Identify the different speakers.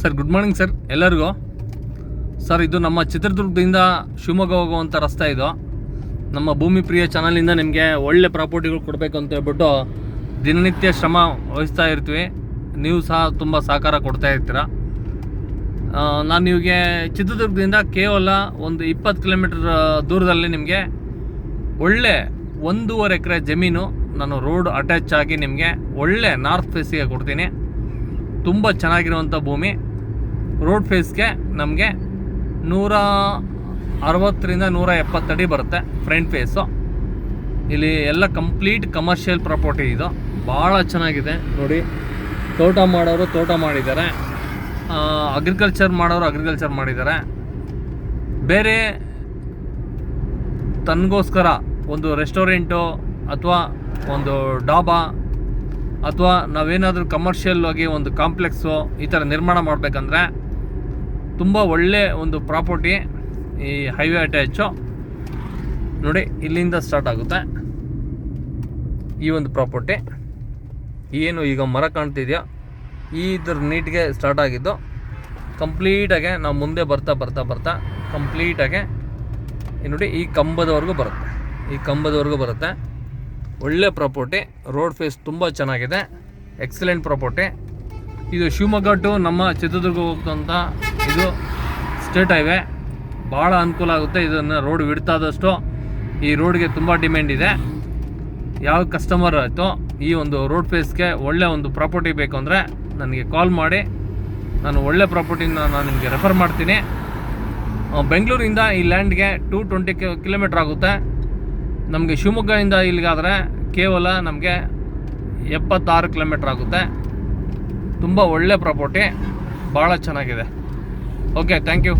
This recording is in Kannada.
Speaker 1: ಸರ್ ಗುಡ್ ಮಾರ್ನಿಂಗ್ ಸರ್ ಎಲ್ಲರಿಗೂ? ಸರ್, ಇದು ನಮ್ಮ ಚಿತ್ರದುರ್ಗದಿಂದ ಶಿವಮೊಗ್ಗ ಹೋಗುವಂಥ ರಸ್ತೆ ಇದು. ನಮ್ಮ ಭೂಮಿ ಪ್ರಿಯ ಚಾನಲಿಂದ ನಿಮಗೆ ಒಳ್ಳೆ ಪ್ರಾಪರ್ಟಿಗಳು ಕೊಡಬೇಕು ಅಂತ ಹೇಳ್ಬಿಟ್ಟು ದಿನನಿತ್ಯ ಶ್ರಮ ವಹಿಸ್ತಾ ಇರ್ತೀವಿ. ನೀವು ಸಹ ತುಂಬ ಸಹಕಾರ ಕೊಡ್ತಾ ಇರ್ತೀರ. ನಾನು ನಿಮಗೆ ಚಿತ್ರದುರ್ಗದಿಂದ ಕೇವಲ ಒಂದು ಇಪ್ಪತ್ತು ಕಿಲೋಮೀಟರ್ ದೂರದಲ್ಲಿ ನಿಮಗೆ ಒಳ್ಳೆ ಒಂದೂವರೆ ಎಕರೆ ಜಮೀನು ನಾನು ರೋಡ್ ಅಟ್ಯಾಚ್ ಆಗಿ ನಿಮಗೆ ಒಳ್ಳೆ ನಾರ್ತ್ ಫೇಸಿಗೆ ಕೊಡ್ತೀನಿ. ತುಂಬ ಚೆನ್ನಾಗಿರುವಂಥ ಭೂಮಿ. ರೋಡ್ ಫೇಸ್ಗೆ ನಮಗೆ ನೂರ ಅರವತ್ತರಿಂದ ನೂರ ಎಪ್ಪತ್ತಡಿ ಬರುತ್ತೆ ಫ್ರಂಟ್ ಫೇಸು ಇಲ್ಲಿ ಎಲ್ಲ ಕಂಪ್ಲೀಟ್ ಕಮರ್ಷಿಯಲ್ ಪ್ರಾಪರ್ಟಿ ಇದು. ಭಾಳ ಚೆನ್ನಾಗಿದೆ. ನೋಡಿ, ತೋಟ ಮಾಡೋರು ತೋಟ ಮಾಡಿದ್ದಾರೆ. ಅಗ್ರಿಕಲ್ಚರ್ ಮಾಡೋರು ಅಗ್ರಿಕಲ್ಚರ್ ಮಾಡಿದ್ದಾರೆ. ಬೇರೆ ತನಗೋಸ್ಕರ ಒಂದು ರೆಸ್ಟೋರೆಂಟು ಅಥವಾ ಒಂದು ಡಾಬಾ ಅಥವಾ ನಾವೇನಾದರೂ ಕಮರ್ಷಿಯಲ್ ಆಗಿ ಒಂದು ಕಾಂಪ್ಲೆಕ್ಸು ಈ ಥರ ನಿರ್ಮಾಣ ಮಾಡಬೇಕಂದ್ರೆ ತುಂಬ ಒಳ್ಳೆ ಒಂದು ಪ್ರಾಪರ್ಟಿ ಈ ಹೈವೇ ಅಟ್ಯಾಚು ನೋಡಿ, ಇಲ್ಲಿಂದ ಸ್ಟಾರ್ಟ್ ಆಗುತ್ತೆ ಈ ಒಂದು ಪ್ರಾಪರ್ಟಿ. ಏನು ಈಗ ಮರ ಕಾಣ್ತಿದೆಯಾ? ಈ ಇದ್ರ ನೀಟ್ಗೆ ಸ್ಟಾರ್ಟ್ ಆಗಿದ್ದು. ಕಂಪ್ಲೀಟಾಗೆ ನಾವು ಮುಂದೆ ಬರ್ತಾ ಬರ್ತಾ ಬರ್ತಾ ಕಂಪ್ಲೀಟಾಗೆ ನೋಡಿ, ಈ ಕಂಬದವರೆಗೂ ಬರುತ್ತೆ. ಈ ಕಂಬದವರೆಗೂ ಬರುತ್ತೆ. ಒಳ್ಳೆ ಪ್ರಾಪರ್ಟಿ ರೋಡ್ ಫೇಸ್ ತುಂಬ ಚೆನ್ನಾಗಿದೆ. Excellent property. ಇದು ಶಿವಮೊಗ್ಗ ಟು ನಮ್ಮ ಚಿತ್ರದುರ್ಗ ಹೋಗ್ತಂಥ ಇದು ಸ್ಟೇಟ್ ಹೈವೇ. ಭಾಳ ಅನುಕೂಲ ಆಗುತ್ತೆ ಇದನ್ನು ರೋಡ್ ಬಿಡ್ತಾದಷ್ಟು ಈ ರೋಡ್ಗೆ ತುಂಬ ಡಿಮ್ಯಾಂಡ್ ಇದೆ. ಯಾವ ಕಸ್ಟಮರ್ ಆಯಿತು ಈ ಒಂದು ರೋಡ್ ಫೇಸ್ಗೆ ಒಳ್ಳೆ ಒಂದು ಪ್ರಾಪರ್ಟಿ ಬೇಕು ಅಂದರೆ ನನಗೆ ಕಾಲ್ ಮಾಡಿ. ನಾನು ಒಳ್ಳೆ ಪ್ರಾಪರ್ಟಿನ ನಾನು ನಿಮಗೆ ರೆಫರ್ ಮಾಡ್ತೀನಿ. ಬೆಂಗಳೂರಿಂದ ಈ ಲ್ಯಾಂಡ್ಗೆ ಟೂ ಟ್ವೆಂಟಿ ಕಿಲೋಮೀಟ್ರ್ ಆಗುತ್ತೆ. ನಮಗೆ ಶಿವಮೊಗ್ಗದಿಂದ ಇಲ್ಲಿಗಾದರೆ ಕೇವಲ ನಮಗೆ ಎಪ್ಪತ್ತಾರು ಕಿಲೋಮೀಟ್ರ್ ಆಗುತ್ತೆ. ತುಂಬ ಒಳ್ಳೆ ಪ್ರಾಪರ್ಟಿ ಭಾಳ ಚೆನ್ನಾಗಿದೆ. Okay thank you